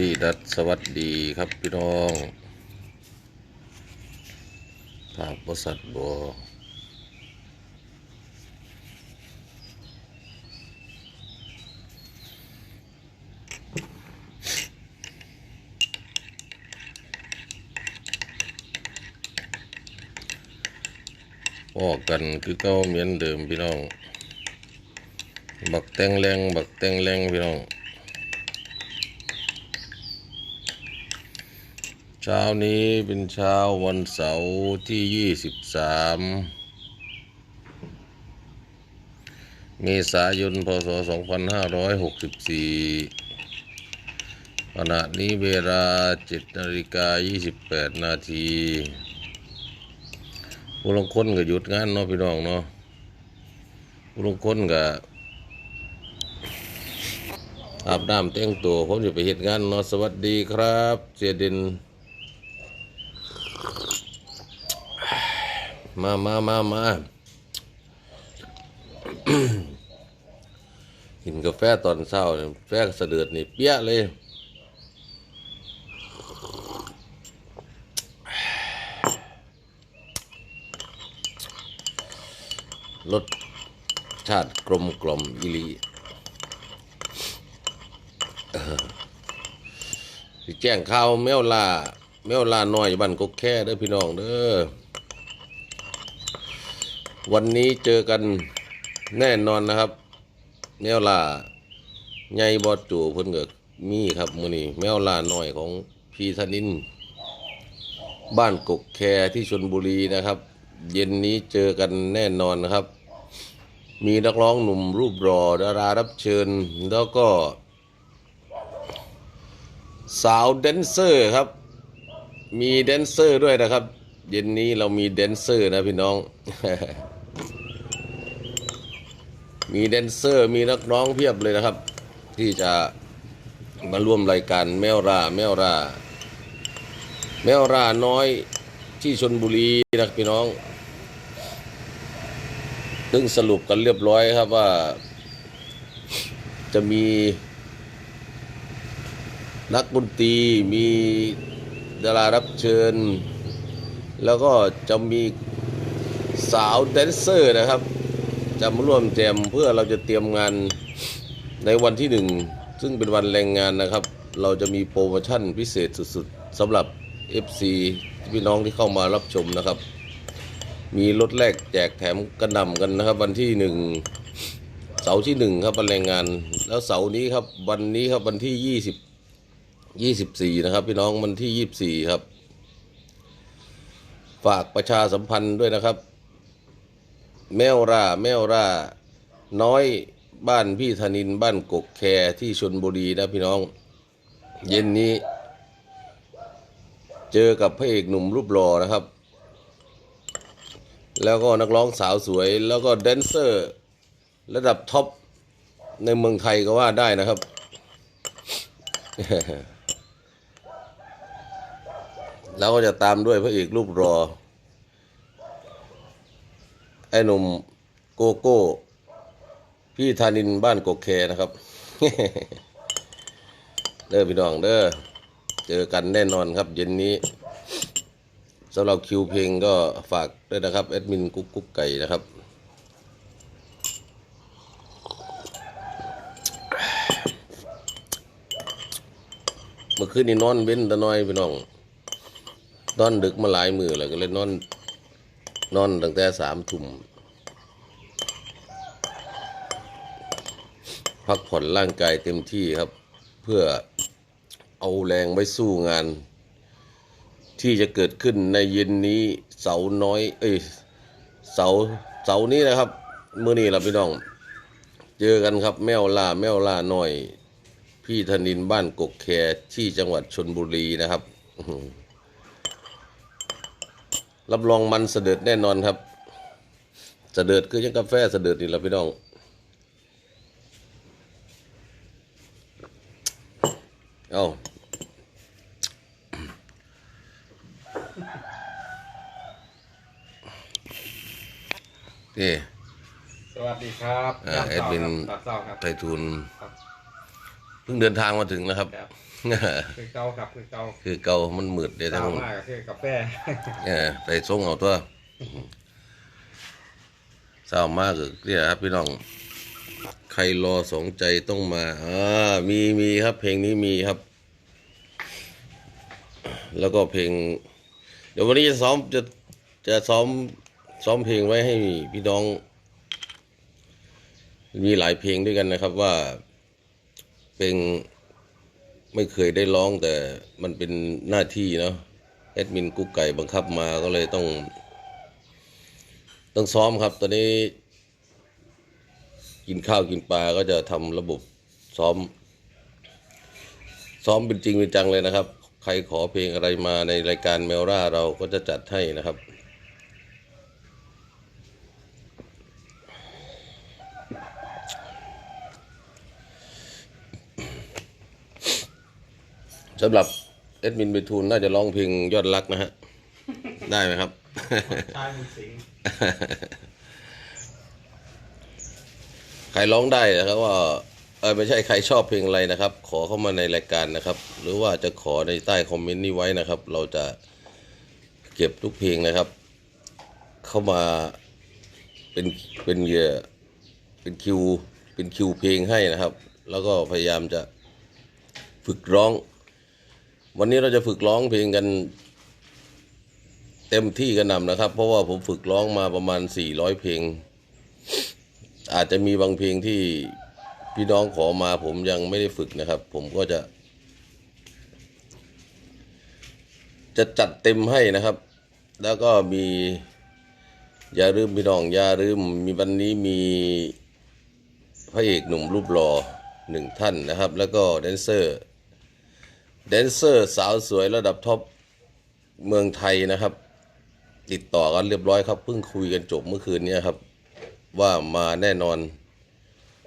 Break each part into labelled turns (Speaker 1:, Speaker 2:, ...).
Speaker 1: วีดัสสวัสดีครับพี่น้องภาพบริษัทบอออกกันคือเก้าเหมือนเดิมพี่น้อง บักแตงแรงบักแตงแรงพี่น้อง ช้านี้เป็นเช้าวันเสาร์ที่ 23 เมษายน พศ 2564 ขณะนี้เวลา 7 นาฬิกา 28 นาทีผู้ลงคนก็หยุดงานเนาะพี่น้องเนาะผู้ลงคนก็อาบน้ำแต่งตัวผมจะไปเหตุงานเนาะสวัสดีครับเสียดิน มามามามากินกาแฟตอนเช้าเนี่ยแฟสะเดือดนี่เปี้ยเลย รสชาติกลมกล่อมอีหลีแจ้งข่าวแมวล่า แมวลาน้อยอยู่บ้านกกแค่เด้อพี่น้องเด้อวันนี้เจอกันแน่นอนนะครับ แมวลาใหญ่บอดจูเพิ่นก็มีครับมื้อนี้แมวลาน้อยของพี่ธนิน บ้านกกแคที่ชนบุรีนะครับ เย็นนี้เจอกันแน่นอนนะครับ มีนักร้องหนุ่มรูปรอดารารับเชิญแล้วก็ สาวแดนเซอร์ครับ มีแดนเซอร์ด้วยนะครับ เย็นนี้เรามีแดนเซอร์นะพี่น้อง มีแดนเซอร์มีนักร้องเพียบเลยนะครับ ที่จะมาร่วมรายการแมวราแมวราแมวราน้อยที่ชนบุรีนะพี่น้องซึ่งสรุปกันเรียบร้อยครับว่า จะมีนักดนตรีมี ดารารับเชิญ แล้วก็จะมีสาวแดนเซอร์นะครับ จะมาร่วมแจมเพื่อเราจะเตรียมงานในวันที่หนึ่งซึ่งเป็นวันแรงงานนะครับ เราจะมีโปรโมชั่นพิเศษสุดๆสำหรับ FC พี่น้องที่เข้ามารับชมนะครับ มีรถแรกแจกแถมกระนำกันนะครับ วันที่หนึ่งเสาร์ที่หนึ่งครับวันแรงงาน แล้วเสาร์นี้ครับวันนี้ครับวันที่ยี่สิบ ยี่สิบสี่นะครับ พี่น้องวันที่ยี่สิบสี่ครับ ฝากประชาสัมพันธ์ด้วยนะครับ แมวร่าแมวร่า น้อยบ้านพี่ธนินบ้านกกแคที่ชนบุรีนะพี่น้อง เย็นนี้ เจอกับพระเอกหนุ่มรูปหล่อนะครับ แล้วก็นักร้องสาวสวย แล้วก็แดนเซอร์ ระดับท็อปในเมืองไทยก็ว่าได้นะครับ แล้วก็จะตามด้วยพระเอกรูปรอ ไอ้หนุ่มโกโก้ พี่ธานินบ้านกกแคนะครับ เด้อพี่น้องเด้อเจอกันแน่นอนครับ เย็นนี้สำหรับคิวเพลงก็ฝากด้วยนะครับแอดมินกุ๊กกุ๊กไก่นะครับเมื่อคืนนี้นอนเว้นแตะน้อยพี่น้อง นอนดึกมาหลายมือแล้วก็เลยนอนนอนตั้งแต่สามทุ่มพักผ่อนร่างกายเต็มที่ครับ เพื่อเอาแรงไว้สู้งาน ที่จะเกิดขึ้นในเย็นนี้เสาน้อย เอ้ยเสาเสานี้นะครับมื้อนี้ล่ะพี่น้อง เจอกันครับแมวล่าแมวล่าน้อย พี่ธนินบ้านกกแคที่จังหวัดชนบุรีนะครับ รับรองมันเสด็จแน่นอนครับ เสด็จคือยังกาแฟเสด็จนี่แหละพี่น้องเอานี่
Speaker 2: สวัสดีครับ
Speaker 1: อ่าแอดมิน
Speaker 2: ตัดเศร้าครับ
Speaker 1: ไททุน
Speaker 2: ครับ
Speaker 1: เพิ่งเดินทางมาถึงนะครับ
Speaker 2: ครับ คือเกาครับคือเกา
Speaker 1: คือเก่ามันมืดเดี๋ยวทั้
Speaker 2: เกางมากก็คือกาแฟ
Speaker 1: เออไปส่งเอาตัวเศร้ามากเลยเนี่ยครับพี่น้อง ใครรอสองใจต้องมาอ่ามีมีครับ เพลงนี้มีครับ แล้วก็เพลง เดี๋ยววันนี้จะซ้อมจะจะซ้อมซ้อมเพลงไว้ให้พี่น้อง มีหลายเพลงด้วยกันนะครับ ว่า เพลงไม่เคยได้ร้องแต่มันเป็นหน้าที่เนาะแอดมินกุ๊กไก่บังคับมาก็เลยต้อง ต้องซ้อมครับ ตอนนี้ กินข้าวกินปลาก็จะทำระบบซ้อม ซ้อมเป็นจริงเป็นจังเลยนะครับ ใครขอเพลงอะไรมาในรายการเมลราเราก็จะจัดให้นะครับ สำหรับเอ็ดมินไปทูลน่าจะร้องเพลงยอดรักนะฮะ ได้ไหมครับ
Speaker 2: ชายมุนสิง
Speaker 1: ใครร้องได้นะครับว่าเออไม่ใช่ใครชอบเพลงอะไรนะครับ ขอเข้ามาในรายการนะครับ หรือว่าจะขอในใต้คอมเมนต์นี้ไว้นะครับ เราจะเก็บทุกเพลงนะครับ เข้ามาเป็นเป็นเหยื่อเป็นคิวเป็นคิวเพลงให้นะครับ แล้วก็พยายามจะฝึกร้อง วันนี้เราจะฝึกร้องเพลงกัน เต็มที่กันนำนะครับ เพราะว่าผมฝึกร้องมาประมาณ 400 เพลง อาจจะมีบางเพลงที่พี่น้องขอมาผมยังไม่ได้ฝึกนะครับ ผมก็จะ จะจัดเต็มให้นะครับ แล้วก็มี อย่าลืมพี่น้องอย่าลืมมีวันนี้มีพระเอกหนุ่มรูปหล่อหนึ่งท่านนะครับ แล้วก็แดนเซอร์ แดนเซอร์สาวสวยระดับท็อปเมืองไทยนะครับ ติดต่อกันเรียบร้อยครับเพิ่งคุยกันจบเมื่อคืนนี้ครับ ว่ามาแน่นอน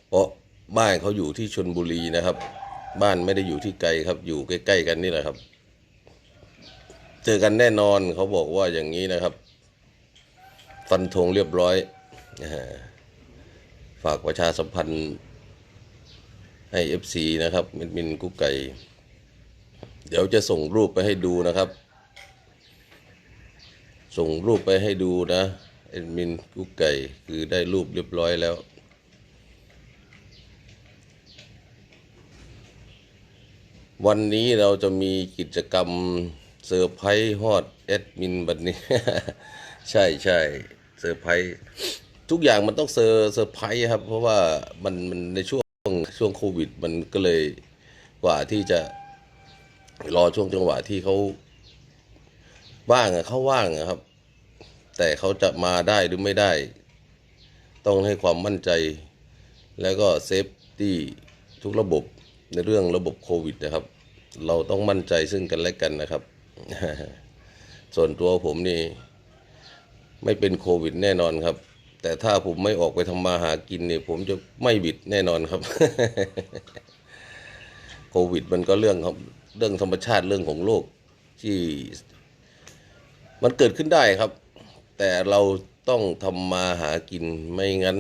Speaker 1: เพราะบ้านเขาอยู่ที่ชนบุรีนะครับ บ้านไม่ได้อยู่ที่ไกลครับ อยู่ใกล้ๆกันนี่แหละครับ เจอกันแน่นอนเขาบอกว่าอย่างนี้นะครับ ฟันธงเรียบร้อยนะฮะฝากประชาสัมพันธ์ให้ FC นะครับมินมินกุ๊กไก่ เดี๋ยวจะส่งรูปไปให้ดูนะครับ ส่งรูปไปให้ดูนะเอ็ดมินกุ๊กไก่คือได้รูปเรียบร้อยแล้ว วันนี้เราจะมีกิจกรรมเซอร์ไพรส์ฮอดแอดมินบันนี้ ใช่ใช่เซอร์ไพรส์ทุกอย่างมันต้องเซอร์เซอร์ไพรส์ครับ เพราะว่ามันมันในช่วงช่วงโควิด มันก็เลยกว่าที่จะ รอช่วงจังหวะที่เขาว่างอะเขาว่างอะครับ แต่เขาจะมาได้หรือไม่ได้ ต้องให้ความมั่นใจ แล้วก็เซฟตี้ทุกระบบในเรื่องระบบโควิดนะครับ เราต้องมั่นใจซึ่งกันและกันนะครับ ส่วนตัวผมนี่ ไม่เป็นโควิดแน่นอนครับ แต่ถ้าผมไม่ออกไปทำมาหากินเนี่ยผมจะไม่บิดแน่นอนครับ โควิดมันก็เรื่องครับ เรื่องธรรมชาติเรื่องของโลกที่มันเกิดขึ้นได้ครับ แต่เราต้องทำมาหากินไม่งั้น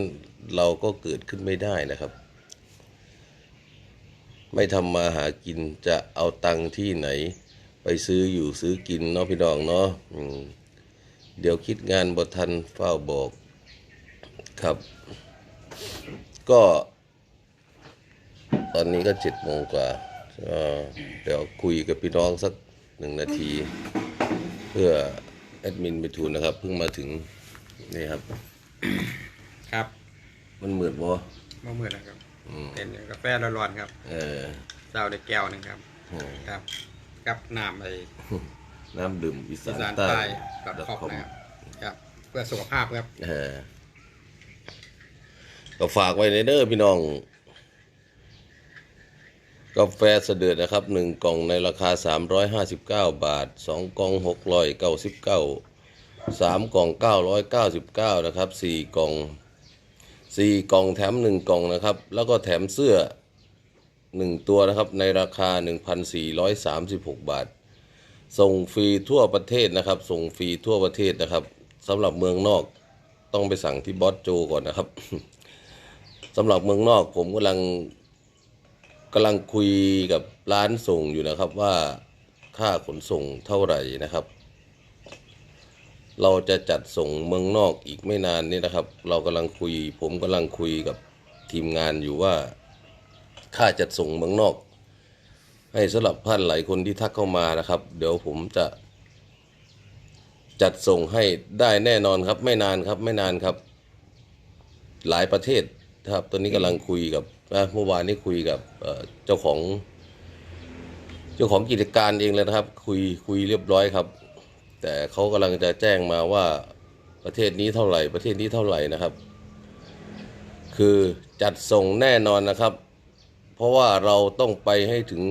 Speaker 1: เราก็เกิดขึ้นไม่ได้นะครับ ไม่ทำมาหากินจะเอาตังที่ไหน ไปซื้ออยู่ซื้อกินเนาะพี่น้องเนาะอืมเดี๋ยวคิดงานบทันเฝ้าบอกครับ ก็ ตอนนี้ก็เจ็ดโมงกว่า เอ่อเดี๋ยวคุยกับพี่น้องสักหนึ่งนาที เพื่อแอดมินไปทูนนะครับ เพิ่งมาถึงนี่ครับ
Speaker 2: ครับ
Speaker 1: มันเหมือนบ่
Speaker 2: มะเมื่อนะครับ
Speaker 1: อืม
Speaker 2: เป็นกาแฟร้อนๆครับ
Speaker 1: เออ
Speaker 2: เจ้าในแก้วหนึงครับ
Speaker 1: เออ
Speaker 2: ครับกับน้ำไอ
Speaker 1: น้ำดื่มอี
Speaker 2: อี
Speaker 1: สาน
Speaker 2: สาน
Speaker 1: ใต้
Speaker 2: ใต้ดอทคอมนะครับครับ เพื่อสุขภาพครับ
Speaker 1: เออก็ฝากไว้ในเด้อพี่น้อง กาแฟเสด็จนะครับหนึ่งกล่องในราคา 359 บาทสองกล่อง 699สามกล่อง 999 นะครับสี่กล่องสี่กล่องแถมหนึ่งกล่องนะครับ แล้วก็แถมเสื้อหนึ่งตัวนะครับ ในราคา 1,436 บาท ส่งฟรีทั่วประเทศนะครับ ส่งฟรีทั่วประเทศนะครับสำหรับเมืองนอกต้องไปสั่งที่บอสโจก่อนนะครับสำหรับเมืองนอกผมกำลัง กำลังคุยกับร้านส่งอยู่นะครับว่าค่าขนส่งเท่าไหร่นะครับ เราจะจัดส่งเมืองนอกอีกไม่นานนี้นะครับ เรากำลังคุย ผมกำลังคุยกับทีมงานอยู่ว่า ค่าจัดส่งเมืองนอก ให้สำหรับท่านหลายคนที่ทักเข้ามานะครับ เดี๋ยวผมจะ จัดส่งให้ได้แน่นอนครับ ไม่นานครับไม่นานครับ หลายประเทศครับตอนนี้กำลังคุยกับ นะเมื่อวานนี้คุยกับเจ้าของ เจ้าของกิจการเองเลยนะครับ คุยคุยเรียบร้อยครับ แต่เขากำลังจะแจ้งมาว่าประเทศนี้เท่าไหร่ ประเทศนี้เท่าไหร่นะครับ คือจัดส่งแน่นอนนะครับ เพราะว่าเราต้องไปให้ถึง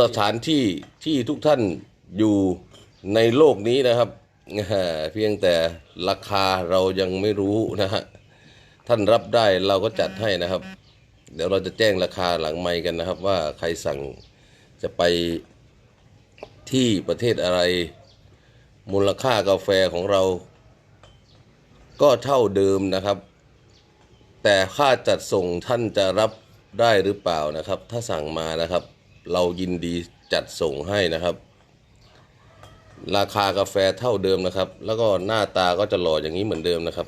Speaker 1: สถานที่ที่ทุกท่านอยู่ในโลกนี้นะครับ เพียงแต่ราคาเรายังไม่รู้นะฮะ ท่านรับได้เราก็จัดให้นะครับ เดี๋ยวเราจะแจ้งราคาหลังไมค์กันนะครับ ว่าใครสั่งจะไปที่ประเทศอะไร มูลค่ากาแฟของเรา ก็เท่าเดิมนะครับ แต่ค่าจัดส่งท่านจะรับได้หรือเปล่านะครับ ถ้าสั่งมานะครับ เรายินดีจัดส่งให้นะครับ ราคากาแฟเท่าเดิมนะครับ แล้วก็หน้าตาก็จะหล่ออย่างนี้เหมือนเดิมนะครับ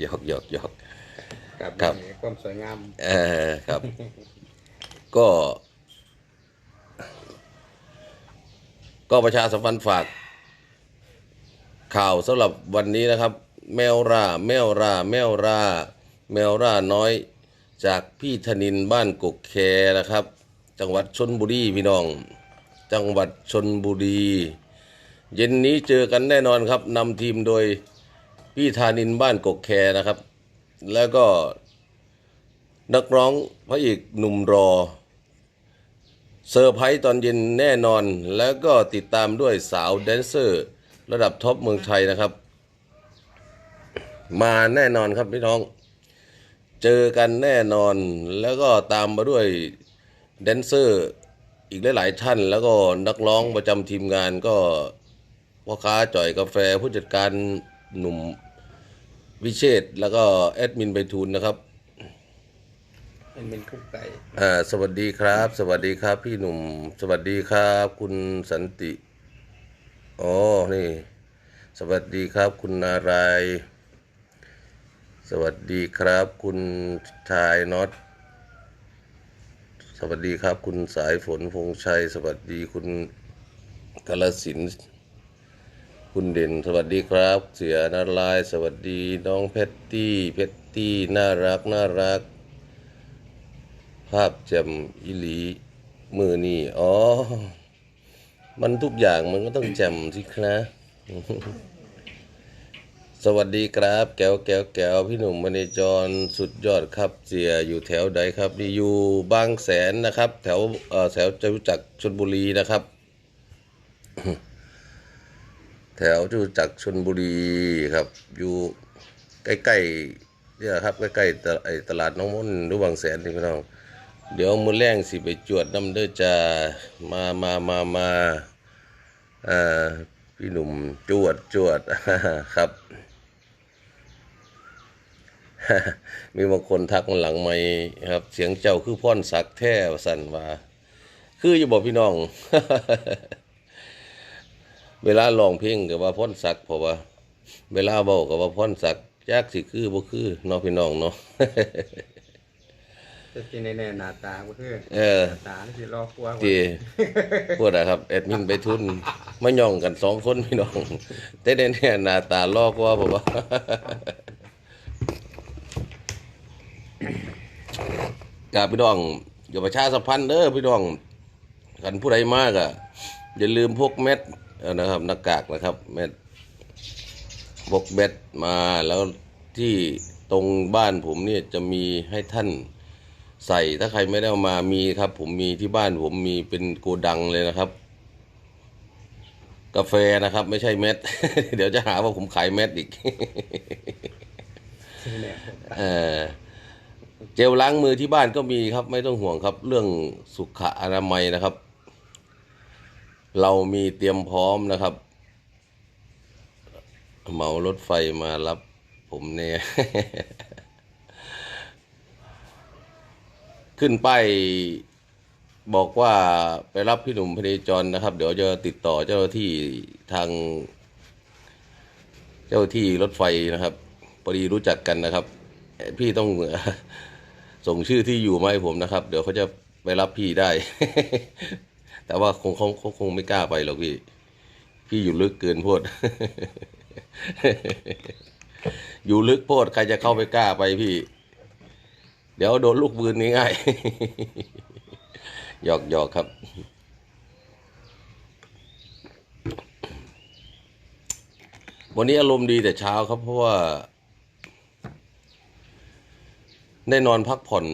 Speaker 1: หยอกหยอกหยอก
Speaker 2: กับ
Speaker 1: ครับ
Speaker 2: ความสวยงาม
Speaker 1: เออครับ ก็ ก็ประชาสัมพันธ์ฝาก ข่าวสำหรับวันนี้นะครับ แมวราแมวราแมวราแมวราน้อยจากพี่ธนินบ้านกกแคนะครับ จังหวัดชนบุรีพี่น้อง จังหวัดชนบุรี เย็นนี้เจอกันแน่นอนครับนำทีมโดยพี่ธานินบ้านกกแคนะครับ แล้วก็นักร้องพระเอกหนุ่มรอเซอร์ไพรส์ตอนเย็นแน่นอน แล้วก็ติดตามด้วยสาวแดนเซอร์ ระดับท็อปเมืองไทยนะครับ มาแน่นอนครับพี่น้อง เจอกันแน่นอนแล้วก็ตามมาด้วยแดนเซอร์ อีกหลาย ๆ ท่าน แล้วก็นักร้องประจำทีมงานก็พ่อค้าจ่อยกาแฟผู้จัดการหนุ่มวิเชษฐ์แล้วก็แอดมินไปทูลนะครับ
Speaker 2: มันเป็นคุกไก่
Speaker 1: อ่าสวัสดีครับ สวัสดีครับ พี่หนุ่ม สวัสดีครับ คุณสันติอ๋อนี่ สวัสดีครับคุณนารายณ์สวัสดีครับ คุณชายน็อต สวัสดีครับ คุณสายฝนพงษ์ชัย สวัสดีคุณกาลสินธุ์คุณเด่น สวัสดีครับ เสียนารายสวัสดีน้องเพตตี้ เพตตี้น่ารักน่ารัก ภาพจ่มอิหลีมือนี่อ๋อ มันทุกอย่างมันก็ต้องจ่มสิครับ สวัสดีครับ แก้วแก้วแก้วพี่หนุ่มมณีจรสุดยอดครับเสียอยู่แถวใดครับนี่อยู่บางแสนนะครับ แถวเอ่อแถวจะรู้จักรชนบุรีนะครับ แถวจะรู้จักรชนบุรีครับ อยู่ใกล้ๆเนี่ยครับ ใกล้ๆตลาดไอ้ตลาดน้องมนต์หรือบางแสนนี่พี่น้องเดี๋ยวมือแรงสิไปจวดน้ำเด้อจ้ามามามามาอ่าพี่หนุ่มจวดจวดครับ มีบางคนทักมาหลังไม่ครับ เสียงเจ้าคือพ่อนสักแท้ว่าสันว่า คืออยู่บอกพี่น้อง เวลาร้องเพลงกับว่าพ่อนสักเพราะว่า เวลาเบากับว่าพ่อนสักยากสิคือบ่คือเนาะพี่น้องเนาะ
Speaker 2: จะกินแน่ๆหน้าตาก็คือ
Speaker 1: เออ
Speaker 2: หน้าตาที่รอกลัว
Speaker 1: ที่พูดนะครับแอดมินไปทุนมาย่องกันสองคนพี่น้องแต่เด่นเนี่ยหน้าตาลอกว่าผมว่า กาพี่น้องอย่าประชาสัมพันธ์เด้อพี่น้องกันผู้ใดมากอะอย่าลืมพกเม็ดเอ่อนะครับหน้ากากนะครับเม็ดพกเม็ดมาแล้วที่ตรงบ้านผมเนี่ยจะมีให้ท่านใส่ถ้าใครไม่ได้เอามามีครับ ผมมีที่บ้านผมมีเป็นโกดังเลยนะครับ กาแฟนะครับ ไม่ใช่เม็ด เดี๋ยวจะหาว่าผมขายเม็ดอีก
Speaker 2: เนี่ย
Speaker 1: เอ่อ เจลล้างมือที่บ้านก็มีครับ ไม่ต้องห่วงครับ เรื่องสุขอนามัยนะครับ เรามีเตรียมพร้อมนะครับเหมารถไฟมารับผมเนี่ย ขึ้นไปายบอกว่าไปรับพี่หนุ่มพเนจรนะครับ เดี๋ยวจะติดต่อเจ้าหน้าที่ทาง เจ้าที่รถไฟนะครับพอดีรู้จักกันนะครับ พี่ต้อง ส่งชื่อที่อยู่มาให้ผมนะครับ เดี๋ยวเขาจะไปรับพี่ได้ แต่ว่าคงคงคงคงไม่กล้าไปหรอกพี่ พี่อยู่ลึกเกินโพด อยู่ลึกโพดใครจะเข้าไปกล้าไปพี่ เดี๋ยวโดนลูกปืนง่ายหยอกหยอกครับวันนี้อารมณ์ดีแต่เช้าครับเพราะว่า ได้นอนพักผ่อน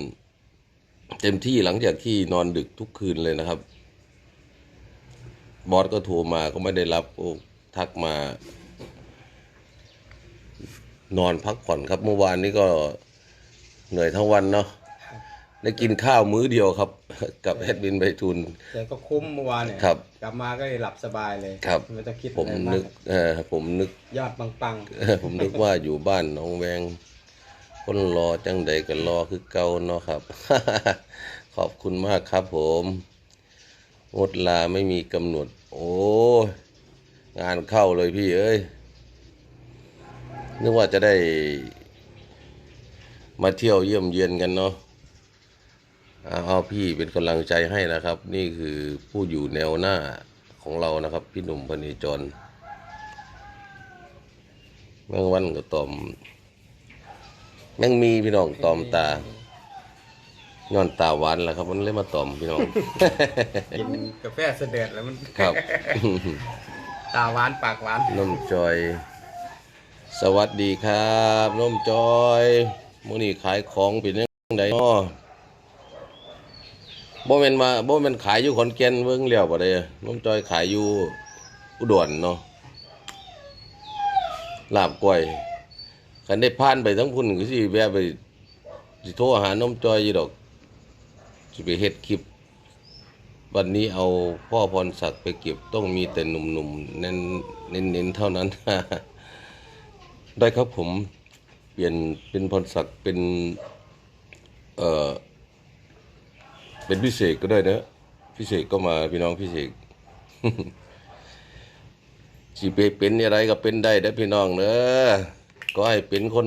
Speaker 1: เต็มที่หลังจากที่นอนดึกทุกคืนเลยนะครับ บอสก็โทรมาก็ไม่ได้รับโอ้ทักมา นอนพักผ่อนครับ เมื่อวานนี้ก็เหนื่อยทั้งวันเนาะได้กินข้าวมื้อเดียวครับ กับแอดมินไบทูล
Speaker 2: แต่ก็คุ้มเมื่อวานเนี่ย
Speaker 1: ครับ
Speaker 2: กลับมาก็เลยหลับสบายเลย
Speaker 1: ครับ
Speaker 2: ไม่ต้องคิด
Speaker 1: ผม
Speaker 2: อะไรมา
Speaker 1: นึ
Speaker 2: ก
Speaker 1: กเออผมนึก
Speaker 2: ยอดปัง
Speaker 1: ผมนึกว่าอยู่บ้านหน้องแวง คนรอจังใดก็รอคือเก่าเนาะครับ ขอบคุณมากครับผมงดลาไม่มีกำหนด โอ้ยงานเข้าเลยพี่เอ้ยนึกว่าจะได้มาเที่ยวเยี่ยมเยียนกันเนาะเอาพี่เป็นกำลังใจให้นะครับ นี่คือผู้อยู่แนวหน้าของเรานะครับ พี่หนุ่มพเนจรแมงวันก็ตอม แมงมีพี่น้องตอมตาย้อนตาหวานแหละครับ มันเลยมาตอมพี่น้อง
Speaker 2: ๆกินกาแฟเสด็จแล้วมัน
Speaker 1: ครับ
Speaker 2: ตาหวานปากหวาน
Speaker 1: นมจอย สวัสดีครับนมจอยมื้อนี้ขายของเป็นยังไงน้อบ่แม่นมาบ่แม่นขายอยู่ขอนแก่นเบิ่งแล้วบ่ได้นมจอยขายอยู่อุดรเนาะลาบกล้วย คันได้ผ่านไปทั้งพุ่นก็สิแวะไปสิโทรหานมจอยอยู่ดอกสิไปเฮ็ดคลิป วันนี้เอาพ่อพรศักดิ์ไปเก็บต้องมีแต่หนุ่มๆเน้นเน้นๆเท่านั้น ได้ครับผมเปลี่ยนเป็นพรศักดิ์เป็นเอ่อเป็นพิเศษก็ได้นะพิเศษก็มาพี่น้องพิเศษสิไปเป็นอะไรก็เป็นได้เด้พี่น้องเด้อ ก็ให้เป็นคน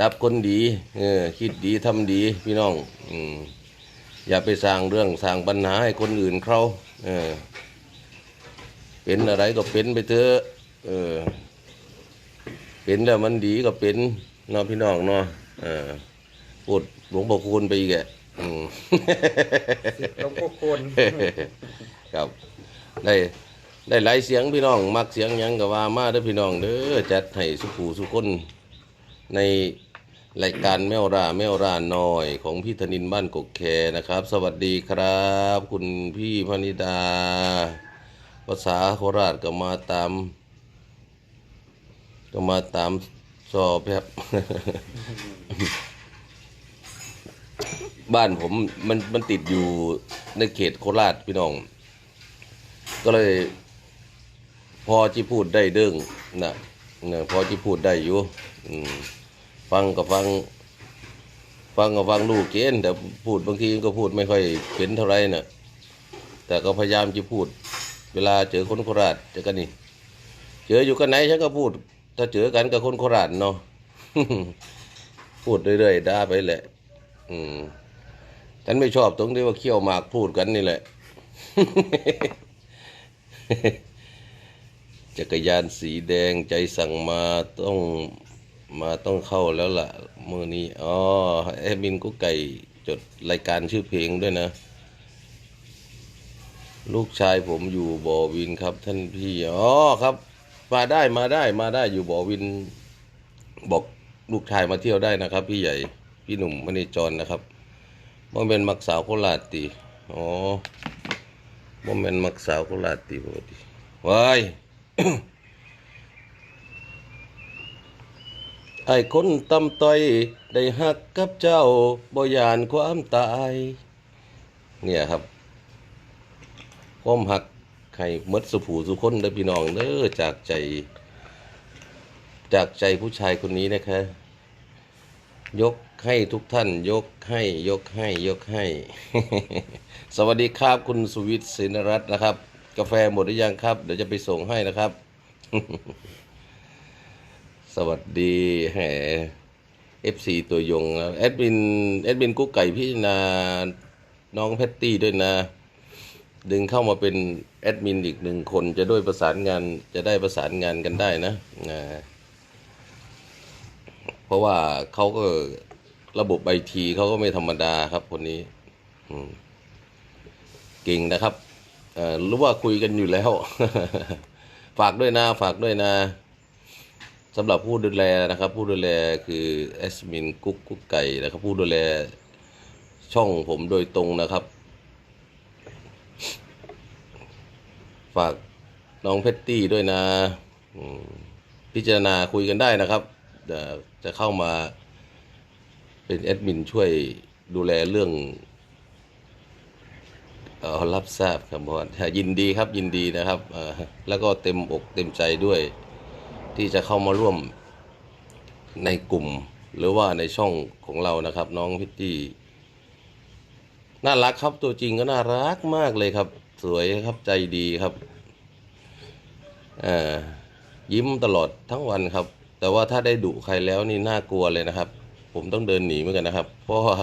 Speaker 1: ดับคนดี เออ คิดดีทำดีพี่น้อง อืมอย่าไปสร้างเรื่องสร้างปัญหาให้คนอื่นเขาเออ เป็นอะไรก็เป็นไปเถอะเออ เป็นแล้วมันดีก็เป็นเนาะพี่น้องเนาะเออพูดหลวงพ่อคูณไปอีกแกอืม
Speaker 2: หลวงพ่อคน
Speaker 1: ครับได้ ได้หลายเสียงพี่น้องมักเสียงยังก็ว่ามาเด้อพี่น้องเด้อจัดให้สุขูสุคนในรายการแมวราแมวราน้อยของพี่ธนินบ้านกกแคนะครับ สวัสดีครับ คุณพี่พนิดา ภาษาโคราชก็มาตาม ก็มาตามสอบครับ บ้านผมมันมันติดอยู่ในเขตโคราชพี่น้อง ก็เลย พอที่พูดได้เด้งนะนะพอที่พูดได้อยู่ฟังก็ฟัง ฟังก็ฟังลูกเกณฑ์แต่พูดบางทีก็พูดไม่ค่อยเป็นเท่าไหรนะแต่ก็พยายามจะพูด เวลาเจอคนโคราชเจอกันนี่เจออยู่กันไหนฉันก็พูด ถ้าเจอกันกับคนโคราชเนาะพูดเรื่อยๆด่าไปแหละ อืมฉันไม่ชอบตรงที่ว่าเคี่ยวหมากพูดกันนี่แหละ จักรยานสีแดงใจสั่งมาต้องมาต้องเข้าแล้วล่ะมือนี้อ๋อแอดมินกุ๊กไก่จดรายการชื่อเพลงด้วยนะ ลูกชายผมอยู่บ่อวินครับ ท่านพี่อ๋อครับ มาได้มาได้มาได้อยู่บ่อวิน บอกลูกชายมาเที่ยวได้นะครับ พี่ใหญ่พี่หนุ่มมณีจรนะครับบ่เป็นมักสาวโคราชตีอ๋อบ่เป็นมักสาวโคราชตีบ่ดีว้าย ไอ้คนตำต้อย ได้หักกับเจ้าบ่ยานความตาย เนี่ยครับ ความหักให้มดสุผูสุคนเด้อพี่น้องเด้อจากใจ จากใจผู้ชายคนนี้นะคะ ยกให้ทุกท่าน ยกให้ ยกให้ ยกให้ สวัสดีครับคุณสุวิทย์ศินรัตน์นะครับ กาแฟหมดหรือยังครับ เดี๋ยวจะไปส่งให้นะครับ สวัสดีแหม FC ตัวยงแอดมินแอดมินกุ๊กไก่พี่นาน้องแพตตี้ด้วยนะ ดึงเข้ามาเป็นแอดมินอีกหนึ่งคนจะด้วยประสานงานจะได้ประสานงานกันได้นะอ่าเพราะว่าเขาก็ระบบไอทีเขาก็ไม่ธรรมดาครับคนนี้เก่งนะครับ รู้ว่าคุยกันอยู่แล้ว ฝากด้วยนะ ฝากด้วยนะสำหรับผู้ดูแลนะครับ ผู้ดูแลคือแอสมินกุ๊กกุ๊กไก่นะครับ ผู้ดูแลช่องผมโดยตรงนะครับ ฝากน้องเพตตี้ด้วยนะพิจารณาคุยกันได้นะครับ จะเข้ามาเป็นแอดมินช่วยดูแลเรื่อง รับทราบครับบอสยินดีครับยินดีนะครับแล้วก็เต็มอกเต็มใจด้วย ที่จะเข้ามาร่วมในกลุ่มหรือว่าในช่องของเรานะครับ น้องพิตตี้น่ารักครับตัวจริงก็น่ารักมากเลยครับ สวยครับใจดีครับยิ้มตลอดทั้งวันครับ แต่ว่าถ้าได้ดุใครแล้วนี่น่ากลัวเลยนะครับ ผมต้องเดินหนีเหมือนกันนะครับ เพราะว่า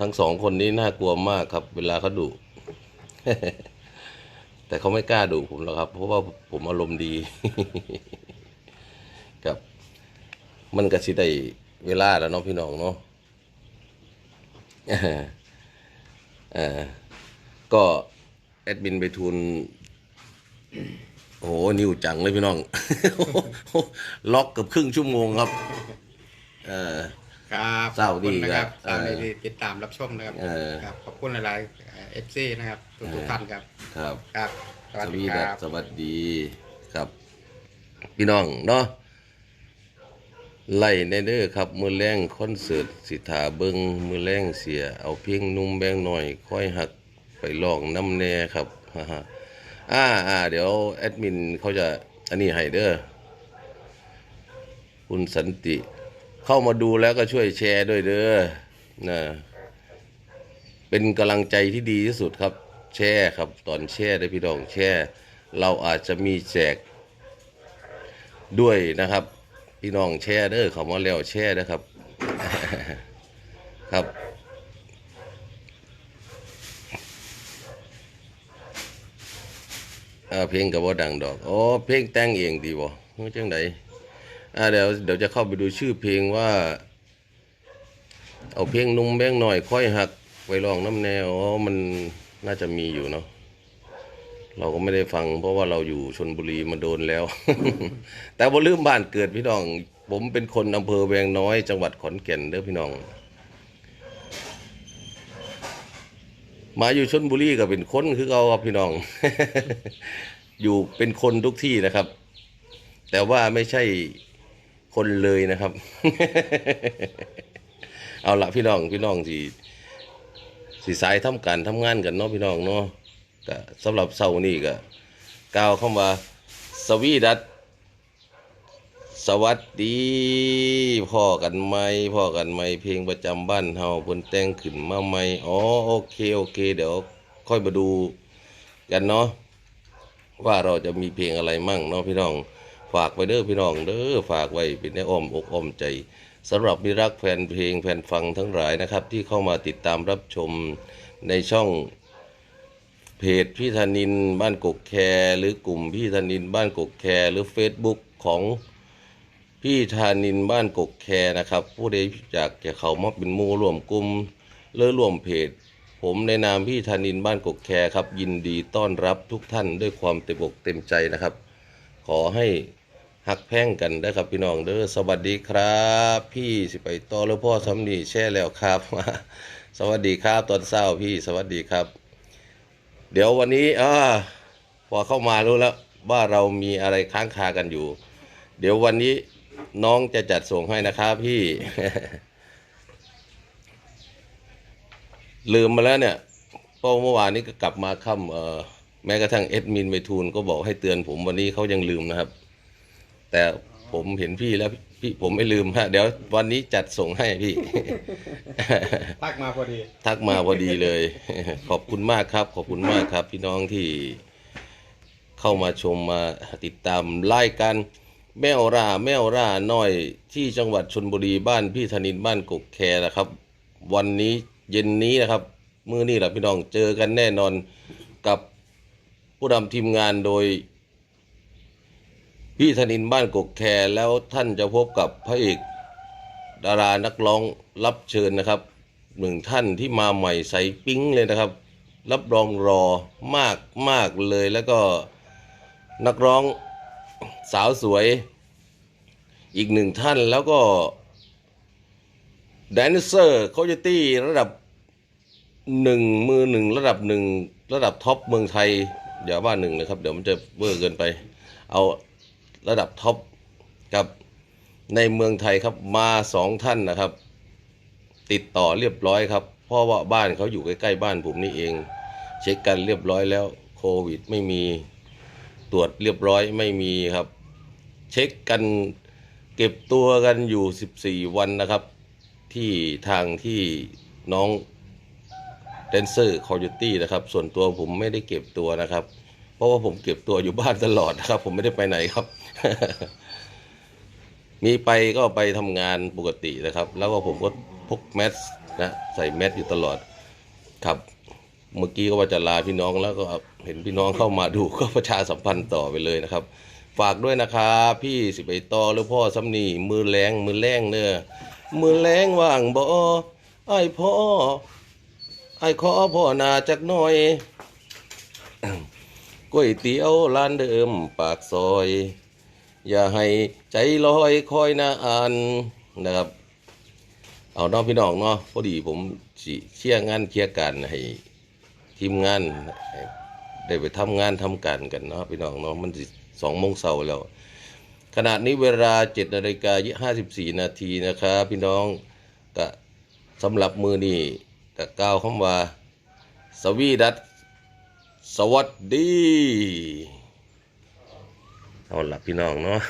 Speaker 1: ทั้งสองคนนี้น่ากลัวมากครับ เวลาเขาดุ แต่เขาไม่กล้าดุผมหรอกครับ เพราะว่าผมอารมณ์ดีครับมันก็สิได้เวลาแล้วเนาะพี่น้องเนาะก็แอดมินไปทุนโอ้โหนิวจังเลยพี่น้อง ล็อกเกับครึ่งชั่วโมงครับ เออ
Speaker 2: ครับ
Speaker 1: เศร้าดี
Speaker 2: ขอบคุณนะครับ
Speaker 1: ครับ
Speaker 2: ตาม
Speaker 1: เออ
Speaker 2: ที่ติดตามรับชมนะครับ
Speaker 1: เออ
Speaker 2: ครับขอบคุณหลายๆเอฟซีนะครับทุกทุกๆท่านครับ
Speaker 1: ครับ
Speaker 2: ครับ สวัสดี
Speaker 1: วี
Speaker 2: ค
Speaker 1: ดั
Speaker 2: รั
Speaker 1: ส
Speaker 2: บ
Speaker 1: สวัสดีครับ พี่น้องเนาะไล่ในเด้อครับมือแรงคอนเสิร์ตสิทาเบิงมือแรงเสีย เอาเพียงนุ่มแบงหน่อย ค่อยหักไปลองน้ำแน่ครับฮ่าฮ่าอ่าอ่าเดี๋ยวแอดมินเขาจะอันนี้ให้เด้อคุณสันติ เข้ามาดูแล้วก็ช่วยแชร์ด้วยเด้อนะเป็นกำลังใจที่ดีที่สุดครับ แชร์ครับ ตอนแชร์ได้พี่น้องแชร์เราอาจจะมีแจกด้วยนะครับ พี่น้องแชร์เด้อเขามาแล้วแชร์นะครับ ครับเพลงกับว่าดังดอก อ๋อ เพลงแต่งเองดีบ่เฮ้ยจังได อ่าเดี๋ยวเดี๋ยวจะเข้าไปดูชื่อเพลงว่า เอาเพลงนุ่มแบงหน่อยค่อยหักไปลองน้ำแนวมันน่าจะมีอยู่เนาะเราก็ไม่ได้ฟัง เพราะว่าเราอยู่ชนบุรีมาโดนแล้ว แต่บ่ลืมบ้านเกิดพี่น้อง ผมเป็นคนอำเภอแวงน้อย จังหวัดขอนแก่นเด้อพี่น้อง มาอยู่ชนบุรีก็เป็นคนคือเราครับพี่น้อง อยู่เป็นคนทุกที่นะครับ แต่ว่าไม่ใช่ คนเลยนะครับ เอาละพี่น้องพี่น้องสิสิสายทำการทำงานกันเนาะพี่น้องเนาะก็สำหรับเสาร์นี้ก็ก้าวเข้ามาสวีดัตสวัสดีพ่อกันไหมพ่อกันไหมเพลงประจำบ้านเฮาเพิ่นแต่งขึ้นมาใหม่อ๋อโอเคโอเค เดี๋ยวค่อยมาดูกันเนาะว่าเราจะมีเพลงอะไรมั่งเนาะพี่น้อง ฝากไว้เด้อพี่น้องเด้อฝากไว้เป็นในอ้อมอกอ้อมใจสำหรับมิรักแฟนเพลงแฟนฟังทั้งหลายนะครับ ที่เข้ามาติดตามรับชมในช่องเพจพี่ธนินบ้านกกแครหรือกลุ่มพี่ธนินบ้านกกแครหรือ Facebook ของพี่ธานินบ้านกกแครนะครับ ผู้ใดอยากจะเข้ามาเป็นมูร่วมกลุ่มหรือร่วมเพจ ผมในนามพี่ธานินบ้านกกแครครับ ยินดีต้อนรับทุกท่านด้วยความเต็มอกเต็มใจนะครับ ขอให้หักแพ่งกันได้ครับพี่น้องเด้อสวัสดีครับ พี่สิไปต่อแล้วพ่อสำนีแช่แล้วครับสวัสดีครับตอนเช้าพี่สวัสดีครับ เดี๋ยววันนี้อ่าพอเข้ามารู้แล้วว่าเรามีอะไรค้างคากันอยู่ เดี๋ยววันนี้น้องจะจัดส่งให้นะครับพี่ ลืมมาแล้วเนี่ยเพราะเมื่อวานนี้ก็กลับมาค่ำเออ แม้กระทั่งเอ็ดมินไปทูลก็บอกให้เตือนผมวันนี้เขายังลืมนะครับ แต่ผมเห็นพี่แล้วพี่พี่ผมไม่ลืมฮะเดี๋ยววันนี้จัดส่งให้พี่
Speaker 2: ทักมาพอดี
Speaker 1: ทักมาพอดีเลย ขอบคุณมากครับ ขอบคุณมากครับ พี่น้องที่เข้ามาชมมาติดตามไล่กันแมวร่าแมวร่าน้อยที่จังหวัดชนบุรีบ้านพี่ธนินบ้านกกแคนะครับ วันนี้เย็นนี้นะครับ มื้อนี้แหละพี่น้องเจอกันแน่นอนกับ ผู้นำทีมงานโดย พี่ธนินบ้านกกแคแล้วท่านจะพบกับพระเอก ดารานักร้องรับเชิญนะครับหนึ่งท่านที่มาใหม่ใสปิ๊งเลยนะครับ รับรองรอมากมากเลยแล้วก็นักร้องสาวสวย อีกหนึ่งท่านแล้วก็แดนเซอร์โคโยตี้ระดับหนึ่งมือหนึ่งระดับหนึ่งระดับท็อปเมืองไทย อย่าว่าหนึ่งนะครับ เดี๋ยวมันจะเวอร์เกินไป เอาระดับท็อปกับในเมืองไทยครับมาสองท่านนะครับ ติดต่อเรียบร้อยครับ เพราะว่าบ้านเขาอยู่ใกล้ๆบ้านผมนี่เอง เช็คกันเรียบร้อยแล้วโควิดไม่มีตรวจเรียบร้อยไม่มีครับ เช็คกันเก็บตัวกันอยู่ 14 วันนะครับ ที่ทางที่น้อง แดนเซอร์คอร์ยูตี้นะครับ ส่วนตัวผมไม่ได้เก็บตัวนะครับ เพราะว่าผมเก็บตัวอยู่บ้านตลอดนะครับ ผมไม่ได้ไปไหนครับ มีไปก็ไปทำงานปกตินะครับ แล้วก็ผมก็พกแมสนะใส่แมสอยู่ตลอดครับเมื่อกี้ก็ว่าจะลาพี่น้องแล้วก็เห็นพี่น้องเข้ามาดูก็ประชาสัมพันธ์ต่อไปเลยนะครับ ฝากด้วยนะครับพี่สิบเอ็ดต่อหรือพ่อสำนีมือแรงมือแรงเนื้อมือแรงว่างบ่ไอ้พ่อ ไอ้ขอพ่อนาจักหน่อยก๋วยเตี๋ยวร้านเดิมปากซอย อย่าให้ใจลอยคอยนานนะครับ เอาน้องพี่น้องเนาะพอดีผมเชี่ยงานเคลียร์การให้ทีมงานได้ไปทำงานทำการกันเนาะพี่น้องเนาะมันสิสองโมงเช้าแล้ว ขณะนี้เวลาเจ็ดนาฬิกาห้าสิบสี่นาทีนะครับ พี่น้องก็สำหรับมือนี้ แต่กล่าวคำว่า สวีดัสสวัสดี เอาละพี่น้องเนาะ